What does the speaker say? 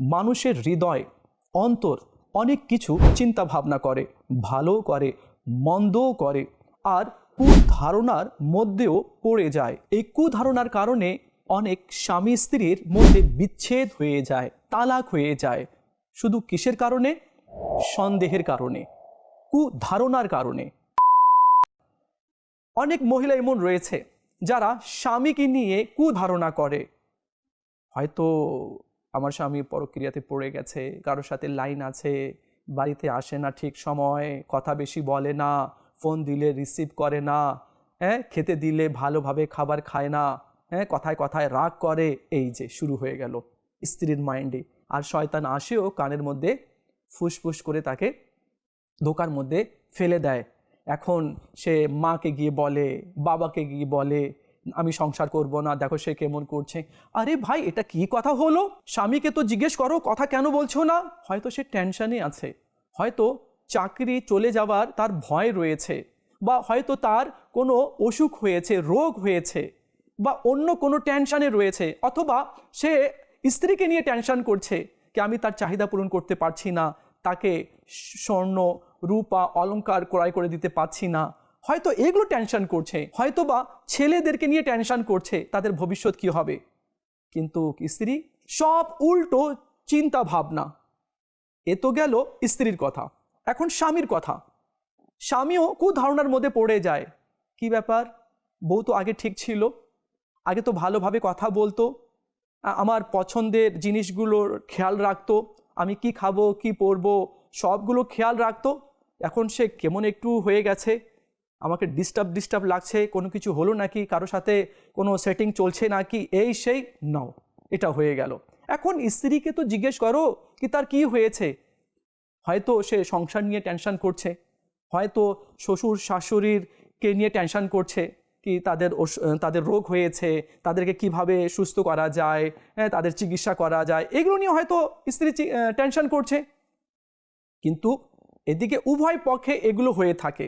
মানুষের হৃদয়, অন্তর অনেক কিছু চিন্তা ভাবনা করে ভালো করে, মন্দও করে, আর কুধারণার মধ্যেও পড়ে যায়। এই কুধারণার কারণে অনেক স্বামী স্ত্রীর মধ্যে বিচ্ছেদ হয়ে যায়, তালাক হয়ে যায়। শুধু কিসের কারণে? সন্দেহের কারণে, কুধারণার কারণে। অনেক মহিলা এমন রয়েছে যারা স্বামীকে নিয়ে কুধারণা করে। হয়তো আমার স্বামী পরক্রিয়াতে পড়ে গেছে, কারোর সাথে লাইন আছে, বাড়িতে আসে না ঠিক সময়, কথা বেশি বলে না ফোন দিলে রিসিভ করে না হ্যাঁ খেতে দিলে ভালোভাবে খাবার খায় না হ্যাঁ কথায় কথায় রাগ করে, এই যে শুরু হয়ে গেল স্ত্রীর মাইন্ডে আর শয়তান আসেও কানের মধ্যে ফুসফুস করে তাকে ধোকার মধ্যে ফেলে দেয়। এখন সে মাকে গিয়ে বলে, বাবাকে গিয়ে বলে আমি সংসার করব না, দেখো সে কেমন করছে। আরে ভাই, এটা কি কথা হলো? স্বামীকে তো জিজ্ঞেস করো, কথা কেন বলছো না? হয়তো সে টেনশনে আছে। হয়তো চাকরি চলে যাওয়ার তার ভয় রয়েছে। বা হয়তো তার কোনো অসুখ হয়েছে, রোগ হয়েছে, বা অন্য কোনো টেনশানে রয়েছে, অথবা সে স্ত্রীকে নিয়ে টেনশন করছে কি আমি তার চাহিদা পূরণ করতে পারছি না, তাকে স্বর্ণ, রূপা, অলংকার ক্রয় করে দিতে পারছি না। হয়তো এগুলো টেনশন করছে হয়তো বা ছেলেদেরকে নিয়ে টেনশন করছে, তাদের ভবিষ্যৎ কি হবে? কিন্তু স্ত্রী সব উল্টো চিন্তা ভাবনা। এ তো গেল স্ত্রীর কথা। এখন স্বামীর কথা। স্বামীও কুধারণার মধ্যে পড়ে যায়। কি ব্যাপার? বউ তো আগে ঠিক ছিল। আগে তো ভালোভাবে কথা বলতো। আমার পছন্দের জিনিসগুলোর খেয়াল রাখতো। আমি কি খাব, কি পরবো, সবগুলো খেয়াল রাখতো। এখন সে কেমন একটু হয়ে গেছে। আমাকে ডিস্টার্ব ডিস্টার্ব লাগছে, কোনো কিছু হলো নাকি কারোর সাথে কোনো সেটিং চলছে নাকি, এই সেই, নাও, এটা হয়ে গেল। এখন স্ত্রীকে তো জিজ্ঞেস করো কি তার কি হয়েছে? হয়তো সে সংসার নিয়ে টেনশন করছে, হয়তো শ্বশুর শাশুড়িরকে নিয়ে টেনশন করছে, কি তাদের তাদের রোগ হয়েছে, তাদেরকে কীভাবে সুস্থ করা যায় হ্যাঁ তাদের চিকিৎসা করা যায়, এগুলো নিয়ে হয়তো স্ত্রী টেনশন করছে। কিন্তু এদিকে উভয় পক্ষে এগুলো হয়ে থাকে।